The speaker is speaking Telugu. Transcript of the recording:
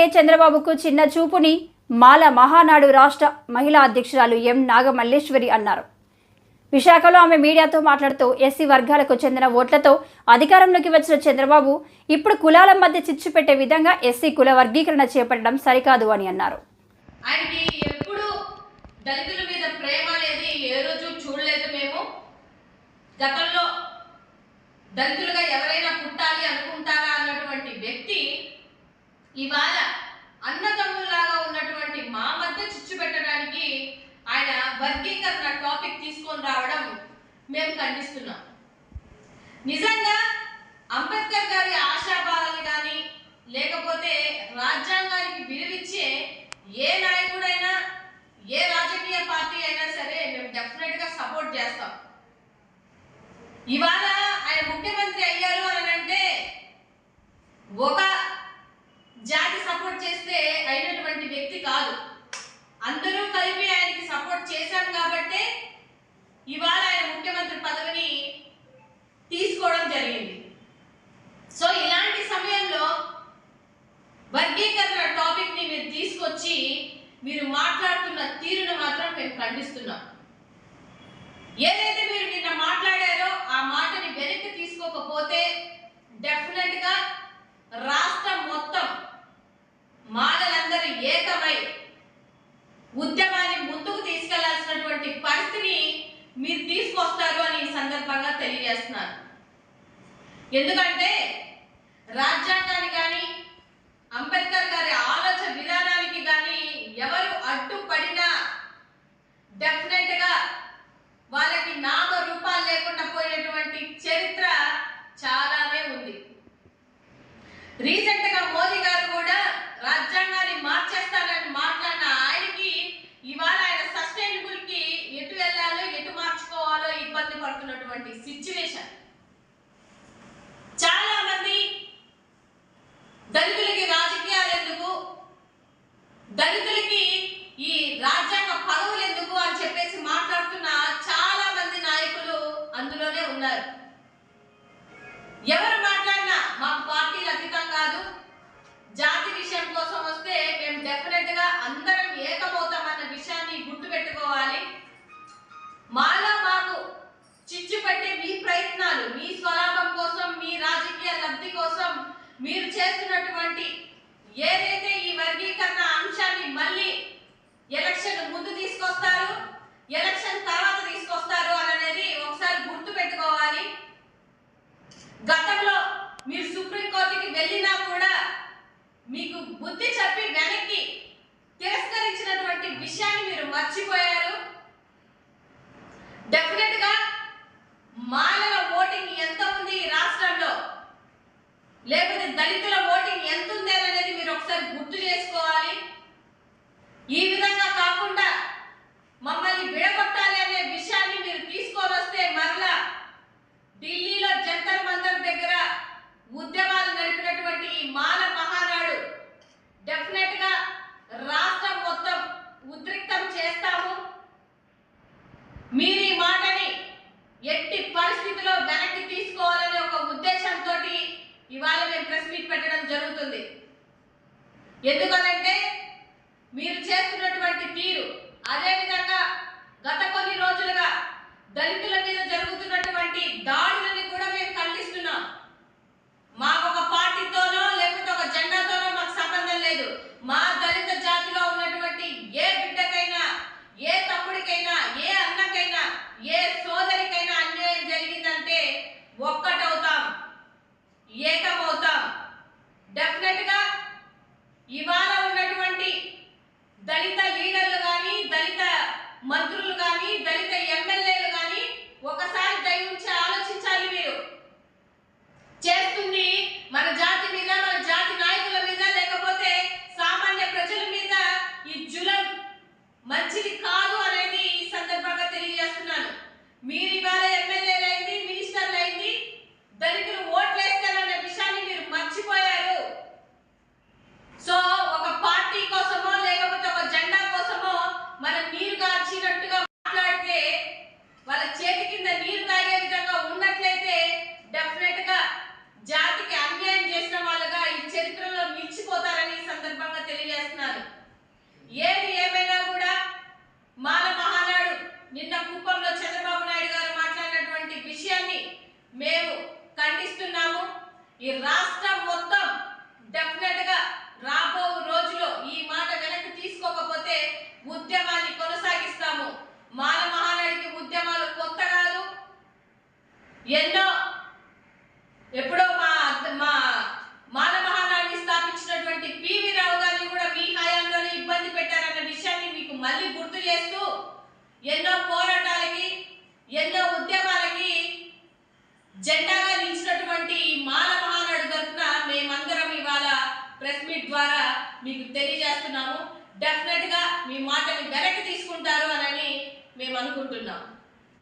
అంటే చంద్రబాబుకు చిన్న చూపుని మాల మహానాడు రాష్ట్ర మహిళా అధ్యక్షురాలు ఎం నాగమల్లేశ్వరి అన్నారు. విశాఖలో ఆమె మీడియాతో మాట్లాడుతూ ఎస్సీ వర్గాలకు చెందిన ఓట్లతో అధికారంలోకి వచ్చిన చంద్రబాబు ఇప్పుడు కులాల మధ్య చిచ్చు పెట్టే విధంగా ఎస్సీ కుల వర్గీకరణ చేపట్టడం సరికాదు అని అన్నారు. దళితుల మీద ప్రేమ అనేది ఏ రోజు చూడలేదు మేము. గతంలో దళితులుగా ఎవరైనా పుట్టాలి అనుకుంటారా అన్నట్టు ఇవాళ అన్నదమ్ములాగా ఉన్నటువంటి మా మధ్య చిచ్చు పెట్టడానికి ఆయన వర్గీకరణ టాపిక్ తీసుకొని రావడం మేము ఖండిస్తున్నాం. నిజంగా అంబేద్కర్ గారి ఆశాభావాలు కానీ లేకపోతే రాజ్యాంగానికి విలువిచ్చే ఏ నాయకుడైనా ఏ రాజకీయ పార్టీ అయినా సరే మేము డెఫినెట్గా సపోర్ట్ చేస్తాం. ఇవాళ ఆయన ముఖ్యమంత్రి అయ్యారు అని అంటే ఒక జాతి సపోర్ట్ చేస్తే అయినటువంటి వ్యక్తి కాదు. అందరూ కలిపి ఆయనకి సపోర్ట్ చేశాం కాబట్టే ఇవాళ ఆయన ముఖ్యమంత్రి పదవిని తీసుకోవడం జరిగింది. సో ఇలాంటి సమయంలో వర్గీకరణ టాపిక్ని మీరు తీసుకొచ్చి మీరు మాట్లాడుతున్న తీరును మాత్రం మేము ఖండిస్తున్నాం. ఏదైతే మీరు నిన్న మాట్లాడారో ఆ మాటని వెనక్కి తీసుకోకపోతే డెఫినెట్గా రాష్ట్రం మొత్తం మాలలందరూ ఏకమై ఉద్యమాన్ని ముందుకు తీసుకెళ్ళాల్సినటువంటి పరిస్థితిని మీరు తీసుకొస్తారు అని ఈ సందర్భంగా తెలియజేస్తున్నారు. ఎందుకంటే రాజ్యాంగాన్ని కానీ అంబేద్కర్ గారి ఆలోచన విధానానికి కానీ ఎవరు అడ్డుపడినా డెఫినెట్గా వాళ్ళకి నామ రూపాలు లేకుండా పోయినటువంటి చరిత్ర చాలానే ఉంది. రీసెంట్గా మోదీ గారు కూడా రాజ్యాంగాన్ని మార్చేస్తానని మాట్లాడిన ఆయనకి ఇవాళ ఆయన సస్టైనబుల్కి ఎటు వెళ్ళాలో ఎటు మార్చుకోవాలో ఇబ్బంది పడుతున్నటువంటి సిచ్యువేషన్ చాలా మంది దళితులకి రాజకీయాలు ఎందుకు దళితులకి ఈ రాజ్యాంగ పదవులు ఎందుకు అని చెప్పేసి మాట్లాడుతున్న చాలా మంది నాయకులు అందులోనే ఉన్నారు. ఎవరు మాట్లాడినా మాకు పార్టీలు అతీతం కాదు. జాతి విషయం కోసం వస్తే మేము డెఫినెట్గా అందరం ఏకమవుతామన్న విషయాన్ని గుర్తు పెట్టుకోవాలి. మాలో మాకు చిచ్చు పెట్టే మీ ప్రయత్నాలు మీ స్వలాభం కోసం మీ రాజకీయ లబ్ధి కోసం మీరు చేస్తున్నటువంటి ఏది ఈ వర్గీకరణ అంశాన్ని మళ్ళీ ఎలక్షన్ ముందు తీసుకొస్తారు ఎలక్షన్ తర్వాత తీసుకొస్తారు అనేది ఒకసారి గుర్తు పెట్టుకోవాలి గతంలో మీరు సుప్రీంకోర్టుకి వెళ్ళినా కూడా మీకు బుద్ధి చెప్పి వెనక్కి తిరస్కరించినటువంటి విషయాన్ని మీరు మర్చిపోయారు డెఫినెట్గా మానవ ఓటింగ్ ఎంత ఉంది ఈ రాష్ట్రంలో లేకపోతే దళితుల ఓటింగ్ ఎంత ఉంది అనేది మీరు ఒకసారి గుర్తు చేసుకోవాలి ఈ విధంగా కాకుండా మమ్మల్ని విడగొట్టాలి అనే విషయాన్ని మీరు తీసుకొని వస్తే మరలా ఢిల్లీలో జంతర్ మంతర్ దగ్గర ఉద్యమాలు నడిపినటువంటి ఈ మాల మహానాడు డెఫినెట్గా రాష్ట్రం మొత్తం ఉద్రిక్తం చేస్తాము మీరు ఈ మాటని ఎట్టి పరిస్థితిలో వెనక్కి తీసుకోవాలనే ఒక ఉద్దేశంతో ఇవాళ మేము ప్రెస్ మీట్ పెట్టడం జరుగుతుంది. ఎందుకనంటే మీరు చేస్తున్నటువంటి తీరు అదేవిధంగా గత కొన్ని రోజులుగా దళితుల మీద జరుగుతుంది మంత్రులు ఉద్యమాన్ని కొనసాగిస్తాము. మాల మహానాడికి ఉద్యమాలు కొత్త కాదు. ఎన్నో ఎప్పుడో మా మా మాల మహానాడిని స్థాపించినటువంటి పివి రావు గారిని కూడా మీ హయాంలోనే ఇబ్బంది పెట్టారన్న విషయాన్ని మీకు మళ్ళీ గుర్తు చేస్తూ ఎన్నో పోరాటాలకి ఎన్నో ఉద్యమాలకి జెండాగా నిలిచినటువంటి ఈ మాల మహానాడు తరఫున మేమందరం ఇవాళ ప్రెస్ మీట్ ద్వారా మీకు తెలియజేస్తున్నాము. డెఫినెట్గా మీ మాటని వెనక్కి తీసుకుంటారు అని మేము అనుకుంటున్నాం.